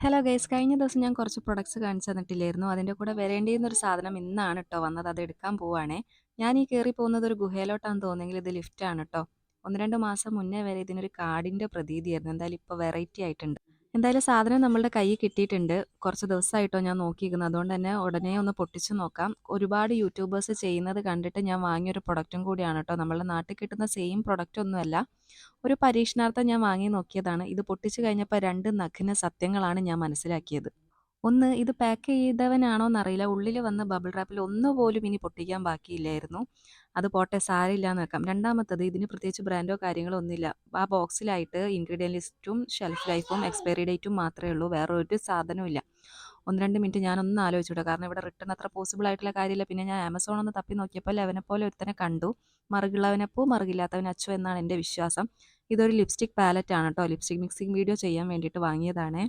Hello guys കഴിഞ്ഞ ദിവസം ഞാൻ കുറച്ച് പ്രൊഡക്ട്സ് കാണിച്ചു തന്നിട്ടില്ലായിരുന്നു. അതിന്റെ കൂടെ വരേണ്ടിയിരുന്ന ഒരു സാധനം ഇന്നാണ് കേട്ടോ വന്നത്. അത് എടുക്കാൻ പോവാണേ. ഞാൻ ഈ കയറി പോകുന്നത് ഒരു ഗുഹയിലോട്ടാണ് തോന്നിയെങ്കിൽ ഇത് ലിഫ്റ്റാണ് കേട്ടോ ഒന്ന് രണ്ട് മാസം മുന്നേ വരെ ഇതിനൊരു കാടിന്റെ പ്രതീതിയായിരുന്നു. എന്തായാലും ഇപ്പോൾ വെറൈറ്റി ആയിട്ടുണ്ട്. എന്തായാലും സാധനം നമ്മളുടെ കയ്യിൽ കിട്ടിയിട്ടുണ്ട്. കുറച്ച് ദിവസമായിട്ടോ ഞാൻ നോക്കിയിരിക്കുന്നത് അതുകൊണ്ട് തന്നെ ഉടനെ ഒന്ന് പൊട്ടിച്ചു നോക്കാം. ഒരുപാട് യൂട്യൂബേഴ്സ് ചെയ്യുന്നത് കണ്ടിട്ട് ഞാൻ വാങ്ങിയൊരു പ്രൊഡക്റ്റും കൂടിയാണ് കേട്ടോ. നമ്മളുടെ നാട്ടിൽ കിട്ടുന്ന സെയിം പ്രൊഡക്റ്റ് ഒന്നുമല്ല. ഒരു പരീക്ഷണാർത്ഥം ഞാൻ വാങ്ങി നോക്കിയതാണ്. ഇത് പൊട്ടിച്ചു കഴിഞ്ഞപ്പോൾ രണ്ട് നഗ്ന സത്യങ്ങളാണ് ഞാൻ മനസ്സിലാക്കിയത്. ഒന്ന് ഇത് പാക്ക് ചെയ്തവനാണോ എന്നറിയില്ല ഉള്ളിൽ വന്ന ബബിൾ റാപ്പിൽ ഒന്നുപോലും ഇനി പൊട്ടിക്കാൻ ബാക്കിയില്ലായിരുന്നു. അത് പോട്ടെ സാരമില്ല എന്ന് വെക്കാം. രണ്ടാമത്തത് ഇതിന് പ്രത്യേകിച്ച് ബ്രാൻഡോ കാര്യങ്ങളോ ഒന്നുമില്ല. ആ ബോക്സിലായിട്ട് ഇൻഗ്രീഡിയൻ ലിസ്റ്റും ഷെൽഫ് ലൈഫും എക്സ്പയറി ഡേറ്റും മാത്രമേ ഉള്ളൂ. വേറെ ഒരു സാധനവും ഒന്ന് രണ്ട് മിനിറ്റ് ഞാനൊന്ന് ആലോചിച്ചു കാരണം ഇവിടെ റിട്ടേൺ അത്ര പോസിബിൾ ആയിട്ടുള്ള കാര്യമില്ല. പിന്നെ ഞാൻ ആമസോൺ ഒന്ന് തപ്പി നോക്കിയപ്പോൾ ലെവനെ പോലെ ഒരുത്തനെ കണ്ടു. മറുകുള്ളവനപ്പൂ മറുകില്ലാത്തവൻ അച്ചു എന്നാണ് എന്റെ വിശ്വാസം. ഇതൊരു ലിപ്സ്റ്റിക് പാലറ്റ് ആണ് കേട്ടോ ലിപ്സ്റ്റിക് മിക്സിംഗ് വീഡിയോ ചെയ്യാൻ വേണ്ടിയിട്ട് വാങ്ങിയതാണേ.